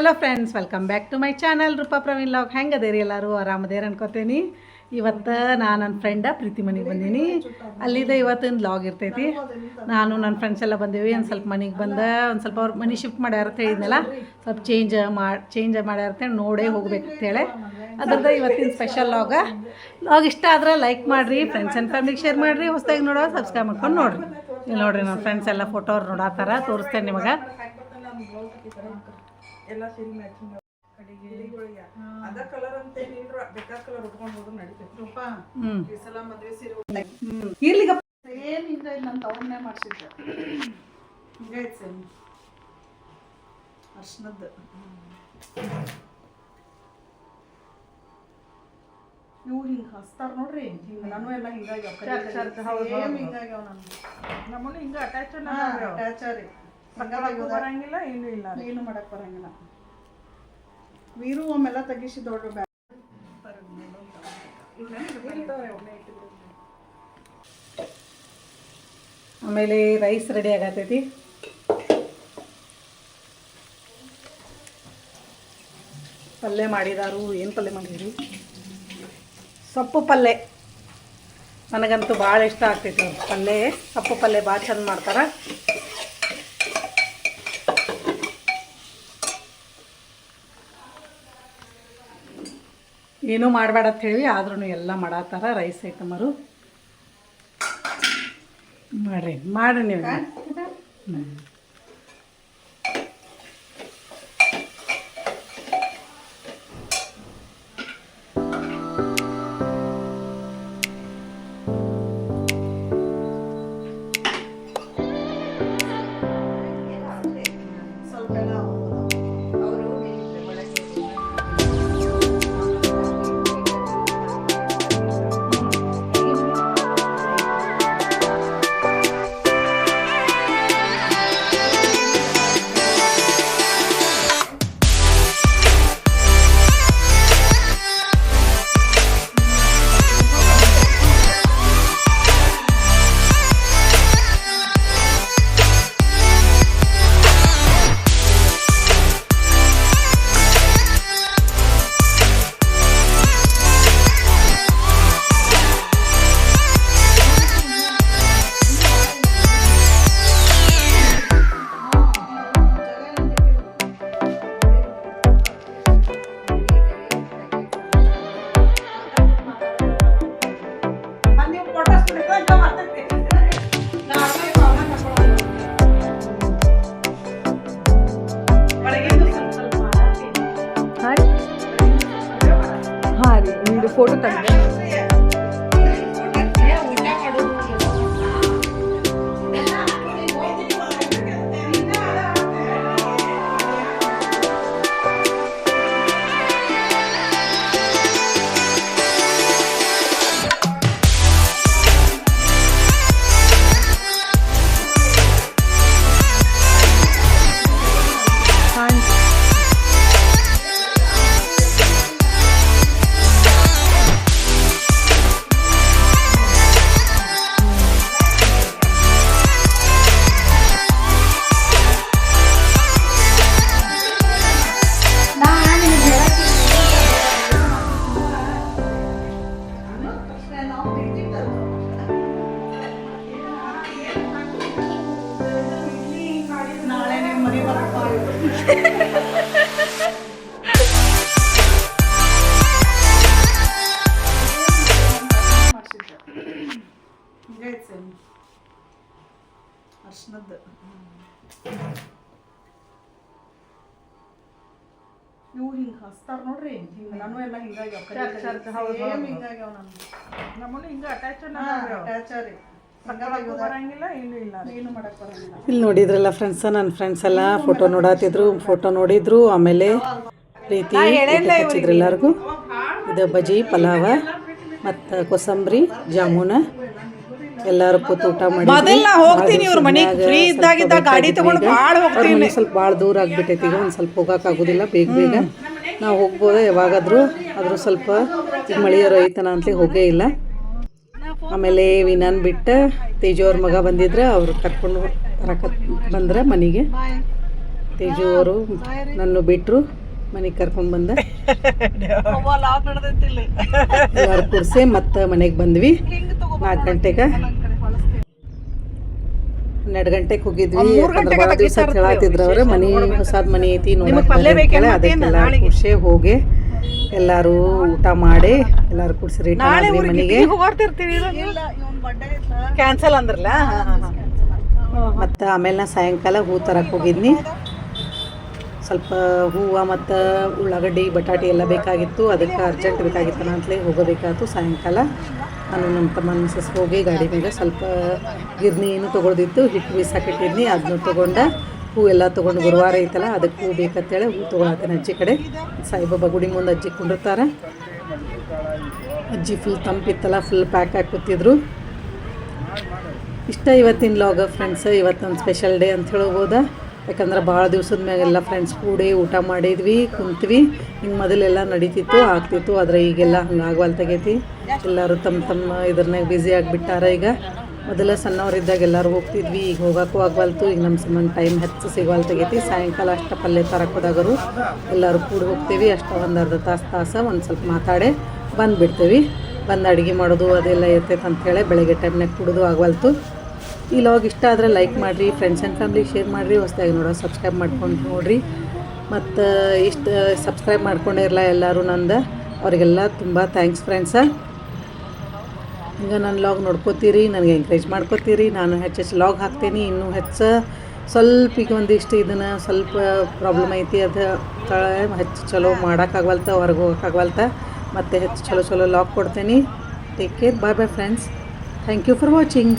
Hello friends welcome back to my channel Roopa Praveen vlog ಹೆಂಗೆ ಅದೇರಿ ಎಲ್ಲರೂ? ಆರಾಮದೇರಿ ಅನ್ಕೋತೀನಿ. ಇವತ್ತು ನಾನು ನನ್ನ ಫ್ರೆಂಡ ಪ್ರೀತಿ ಮನೆಗೆ ಬಂದೀನಿ. ಅಲ್ಲಿದ್ದ ಇವತ್ತಿನ ಲಾಗ್ ಇರ್ತೈತಿ. ನಾನು ನನ್ನ ಫ್ರೆಂಡ್ಸ್ ಎಲ್ಲ ಬಂದೀವಿ. ಒಂದು ಸ್ವಲ್ಪ ಮನೆಗೆ ಬಂದ, ಒಂದು ಸ್ವಲ್ಪ ಅವ್ರ ಮನೆ ಶಿಫ್ಟ್ ಮಾಡ್ಯಾರ ಅಂತ ಹೇಳಿದ್ನಲ್ಲ, ಸ್ವಲ್ಪ ಚೇಂಜ್ ಮಾಡಿ ಚೇಂಜ್ ಮಾಡ್ಯಾರ ಅಂತ ನೋಡೇ ಹೋಗ್ಬೇಕು ಅಂತೇಳಿ ಅದ್ರದ್ದು ಇವತ್ತಿನ ಸ್ಪೆಷಲ್ ಲಾಗ ಲಾಗ್ ಇಷ್ಟ ಆದ್ರೆ ಲೈಕ್ ಮಾಡಿರಿ ಫ್ರೆಂಡ್ಸ್ ಆ್ಯಂಡ್ ಫ್ಯಾಮಿಲಿಗೆ ಶೇರ್ ಮಾಡಿರಿ, ಹೊಸದಾಗಿ ನೋಡೋ ಸಬ್ಸ್ಕ್ರೈಬ್ ಮಾಡ್ಕೊಂಡು ನೋಡಿರಿ. ಇಲ್ಲಿ ನೋಡ್ರಿ ನನ್ನ ಫ್ರೆಂಡ್ಸ್ ಎಲ್ಲ ಫೋಟೋ ಅವ್ರು ನೋಡತ್ತಾರ ತೋರಿಸ್ತೇನೆ ನಿಮಗೆ. ಎಲ್ಲ ಸೀರೆ ಮ್ಯಾಚಿಂಗ್ ಕಡೆಗೆ ಅದ ಕಲರ್ ಅಂತ ಏನಿಲ್ರ ಬೇಕಾದ ಕಲರ್ ಉಟ್ಕೊಂಡು ಹೋದ್ರೆ ನಡೀತೈತಿ. ರೂಪ. ಈ ಸಲ ಮದ್ವೆ ಸೀರೆ ಇರ್ಲಿಗ ಸೇಮ್ ಹಿಂಗ ನನ್ನ ತವರನ್ನೇ ಮಾಡಿಸಿದ್ದೆ. ಹಿಂಗೈತೆ ಸೇಮ್ ಅರ್ಶನದ್ದು. ಇವು ಹಿಂಗೆ ಹಚ್ತಾರ ನೋಡ್ರಿ. ಹಿಂಗ ನಾನು ಎಲ್ಲ ಹಿಂಗಾಗ್ಯಾವ ನಮ್ಗೆ ನಮ್ಮನ್ನು ಹಿಂಗ ಅಟ್ಯಾಚ್ ಅಟ್ಯಾಚ್ ರೀ. ಬರಂಗಿಲ್ಲ ಏನು ಇಲ್ಲ ಏನು ಮಾಡಕ್ ಬರಂಗಿಲ್ಲ. ವೀರು ಒಮ್ಮೆಲ್ಲ ತೆಗಿಸಿ ದೊಡ್ಡ ಆಮೇಲೆ ರೈಸ್ ರೆಡಿ ಆಗತೈತಿ. ಪಲ್ಯ ಮಾಡಿದಾರು ಏನು ಪಲ್ಯ ಮಾಡಿದ್ರಿ? ಸೊಪ್ಪು ಪಲ್ಯ. ನನಗಂತೂ ಭಾಳ ಇಷ್ಟ ಆಗ್ತೈತಿ. ಪಲ್ಲೆ ಪಲ್ಯ ಸೊಪ್ಪು ಪಲ್ಯ ಭಾಳ ಚಂದ ಮಾಡ್ತಾರೆ. ಏನೂ ಮಾಡಬೇಡ ಅಂತ ಹೇಳಿ ಆದ್ರೂ ಎಲ್ಲ ಮಾಡತ್ತಾರ. ರೈಸ್ ಐಟಮರು. ಮಾಡ್ರಿ ಮಾಡ್ರಿ ನೀವು. ಹಾಂ ರೀ ನಿಮ್ದು ಬರಪ್ಪ ಮಾಡ್ಸಿದ್ದೆ ಹಿಂಗೈತೆ ಸೇಮ್ ಅರ್ಶನದ್ದು ಇವು ಹಿಂಗೆ ಹಚ್ತಾರ ನೋಡ್ರಿ ಹಿಂಗೆ ನಾನು ಎಲ್ಲ ಹಿಂಗಾಗ್ಯಾವ ಸೇಮ್ ಹಿಂಗಾಗ್ಯಾವ ನಮ್ಗೆ ನಮ್ಮನ್ನು ಹಿಂಗ ಅಟ್ಯಾಚ್ ಅಟ್ಯಾಚ್ ರೀ ಬರಂಗಿಲ್ಲ ಏನು ಇಲ್ಲ ಏನು ಮಾಡಕ್ ಬರಂಗಿಲ್ಲ. ಇಲ್ಲಿ ನೋಡಿದ್ರಲ್ಲ ಫ್ರೆಂಡ್ಸ್ ನನ್ನ ಫ್ರೆಂಡ್ಸ್ ಎಲ್ಲ ಫೋಟೋ ನೋಡತ್ತಿದ್ರು ಫೋಟೋ ನೋಡಿದ್ರು ಆಮೇಲೆ ಪ್ರೀತಿ ಹಚ್ಚಿದ್ರು ಎಲ್ಲರಿಗೂ. ಇದು ಬಜಿ ಪಲಾವ ಮತ್ತು ಕೊಸಂಬರಿ ಜಾಮೂನ. ಎಲ್ಲರೂ ಕೂತು ಊಟ ಮಾಡಿ ಹೋಗ್ತೀನಿ ಇವ್ರ ಮನೆಗೆ ಫ್ರೀ ಇದ್ದಾಗಿದ್ದ ಗಾಡಿ ತಗೊಂಡು ಭಾಳ ಸ್ವಲ್ಪ ಭಾಳ ದೂರ ಆಗ್ಬಿಟ್ಟೈತಿ ಈಗ ಒಂದು ಸ್ವಲ್ಪ ಹೋಗೋಕ್ಕಾಗೋದಿಲ್ಲ ಬೇಗ ಬೇಗ. ನಾವು ಹೋಗ್ಬೋದು ಯಾವಾಗಾದರೂ ಆದರೂ ಸ್ವಲ್ಪ ಈಗ ಮಳೆಯರು ಐತನ ಅಂತಲೇ ಹೋಗೇ ಇಲ್ಲ. ಆಮೇಲೆ ವಿನಾನ್ ಬಿಟ್ಟು ತೇಜು ಅವ್ರ ಮಗ ಬಂದಿದ್ರೆ ಅವ್ರು ಕರ್ಕೊಂಡು ಬರಕ ಬಂದ್ರೆ ಮನೆಗೆ. ತೇಜು ಅವರು ನನ್ನ ಬಿಟ್ಟರು ಮನೆಗೆ ಕರ್ಕೊಂಡು ಬಂದ. ಎಲ್ಲರೂ ಕೂರಿಸಿ ಮತ್ತೆ ಮನೆಗೆ ಬಂದ್ವಿ. ನಾಲ್ಕು ಗಂಟೆಗೆ. ಹನ್ನೆರಡು ಗಂಟೆಗೆ ಹೋಗಿದ್ವಿ. ದಿವಸ ಹೇಳತ್ತಿದ್ರು ಅವ್ರು. ಮನೆ ಹೊಸಾದ್ ಮನೆ ಐತಿ ನೋಡಿ ಅದಕ್ಕೆಲ್ಲ ಖುಷಿ ಹೋಗಿ. ಎಲ್ಲಾರು ಊಟ ಮಾಡಿ ಎಲ್ಲರೂ ಕುಡ್ಸ್ರಿ ಮನೆಗೆ. ಕ್ಯಾನ್ಸಲ್ ಅಂದ್ರಲ್ಲ? ಮತ್ತು ಆಮೇಲೆ ನಾ ಸಾಯಂಕಾಲ ಹೂ ತರಕ್ಕೆ ಹೋಗಿದ್ನಿ. ಸ್ವಲ್ಪ ಹೂವು ಮತ್ತು ಉಳ್ಳಾಗಡ್ಡಿ ಬಟಾಟೆ ಎಲ್ಲ ಬೇಕಾಗಿತ್ತು. ಅದಕ್ಕೆ ಅರ್ಜೆಂಟ್ ಬೇಕಾಗಿತ್ತು ಅಂತಲೇ ಹೋಗಬೇಕಾಯ್ತು ಸಾಯಂಕಾಲ. ನಾನು ನಮ್ಮ ತಮ್ಮ ಮಿಸಸ್ ಹೋಗಿ ಗಾಡಿ ಮೇಲೆ ಸ್ವಲ್ಪ ಗಿರ್ನಿ ಏನು ತೊಗೊಳ್ದಿತ್ತು. ಹಿಟ್ಟು ಬೀಸಾಕಿಟ್ಟಿದ್ನಿ ಅದನ್ನು ತೊಗೊಂಡ. ಹೂ ಎಲ್ಲ ತೊಗೊಂಡು ಗುರುವಾರ ಐತಲ್ಲ, ಅದಕ್ಕೆ ಹೂ ಬೇಕಂತೇಳಿ ಹೂ ತೊಗೊಳತ್ತೇನೆ ಅಜ್ಜಿ ಕಡೆ. ಸಾಯಿಬಾಬಾ ಗುಡಿ ಮುಂದೆ ಅಜ್ಜಿ ಕುಂಡಿರ್ತಾರೆ. ಅಜ್ಜಿ ಫುಲ್ ತಂಪಿತ್ತಲ್ಲ ಫುಲ್ ಪ್ಯಾಕ್ ಹಾಕಿ ಕೂತಿದ್ರು. ಇಷ್ಟ ಇವತ್ತಿನ ಲಾಗ ಫ್ರೆಂಡ್ಸ್ ಇವತ್ತೊಂದು ಸ್ಪೆಷಲ್ ಡೇ ಅಂತ ಹೇಳ್ಬೋದಾ. ಯಾಕಂದ್ರೆ ಭಾಳ ದಿವ್ಸದ ಮ್ಯಾಗೆಲ್ಲ ಫ್ರೆಂಡ್ಸ್ ಕೂಡಿ ಊಟ ಮಾಡಿದ್ವಿ, ಕುಂತ್ವಿ. ಹಿಂಗೆ ಮೊದಲೆಲ್ಲ ನಡೀತಿತ್ತು, ಆಗ್ತಿತ್ತು. ಆದರೆ ಈಗೆಲ್ಲ ಹಂಗೆ ಆಗವಲ್ತಾಗೈತಿ ಎಲ್ಲರೂ ತಮ್ಮ ತಮ್ಮ ಇದ್ರನ್ಯಾಗ ಬ್ಯುಸಿ ಆಗಿಬಿಟ್ಟಾರ ಈಗ. ಮೊದಲ ಸಣ್ಣವರಿದ್ದಾಗ ಎಲ್ಲರೂ ಹೋಗ್ತಿದ್ವಿ. ಈಗ ಹೋಗೋಕ್ಕೂ ಆಗವಲ್ತು. ಈಗ ನಮ್ಮ ಸಂಬಂಧ ಟೈಮ್ ಹೆಚ್ಚು ಸಿಗವಲ್ತಾಗೈತಿ ಸಾಯಂಕಾಲ ಅಷ್ಟು ಪಲ್ಯ ತರಕ್ಕೆ ಹೋದಾಗರು ಎಲ್ಲರೂ ಕೂಡಿ ಹೋಗ್ತೀವಿ. ಅಷ್ಟ ಒಂದು ಅರ್ಧ ತಾಸು ತಾಸ ಒಂದು ಸ್ವಲ್ಪ ಮಾತಾಡಿ ಬಂದುಬಿಡ್ತೀವಿ. ಬಂದು ಅಡುಗೆ ಮಾಡೋದು ಅದೆಲ್ಲ ಇರ್ತೈತೆ ಅಂಥೇಳಿ ಬೆಳಗ್ಗೆ ಟೈಮ್ನಾಗ ಕುಡಿದು ಆಗವಲ್ತು. ಈ ಲಾಗ್ ಇಷ್ಟ ಆದರೆ ಲೈಕ್ ಮಾಡಿರಿ ಫ್ರೆಂಡ್ಸ್ ಆ್ಯಂಡ್ ಫ್ಯಾಮ್ಲಿಗೆ ಶೇರ್ ಮಾಡಿರಿ, ಹೊಸ್ದಾಗಿ ನೋಡೋ ಸಬ್ಸ್ಕ್ರೈಬ್ ಮಾಡ್ಕೊಂಡು ನೋಡಿರಿ. ಮತ್ತು ಇಷ್ಟು ಸಬ್ಸ್ಕ್ರೈಬ್ ಮಾಡ್ಕೊಂಡಿರಲ್ಲ ಎಲ್ಲರೂ ನಂದು. ಅವರಿಗೆಲ್ಲ ತುಂಬ ಥ್ಯಾಂಕ್ಸ್ ಫ್ರೆಂಡ್ಸ ಈಗ ನಾನು ಲಾಗ್ ನೋಡ್ಕೋತೀರಿ, ನನಗೆ ಎಂಕರೇಜ್ ಮಾಡ್ಕೋತೀರಿ. ನಾನು ಹೆಚ್ಚು ಹೆಚ್ಚು ಲಾಗ್ ಹಾಕ್ತೀನಿ, ಇನ್ನೂ ಹೆಚ್ಚು ಸ್ವಲ್ಪ ಈಗ ಒಂದಿಷ್ಟು ಇದನ್ನು ಸ್ವಲ್ಪ ಪ್ರಾಬ್ಲಮ್ ಐತಿ, ಅದು ಹೆಚ್ಚು ಚಲೋ ಮಾಡೋಕ್ಕಾಗವಲ್ತ, ಹೊರಗೆ ಹೋಗೋಕ್ಕಾಗವಲ್ತ, ಮತ್ತು ಹೆಚ್ಚು ಚಲೋ ಚಲೋ ಲಾಗ್ ಕೊಡ್ತೀನಿ. Take care bye bye friends thank you for watching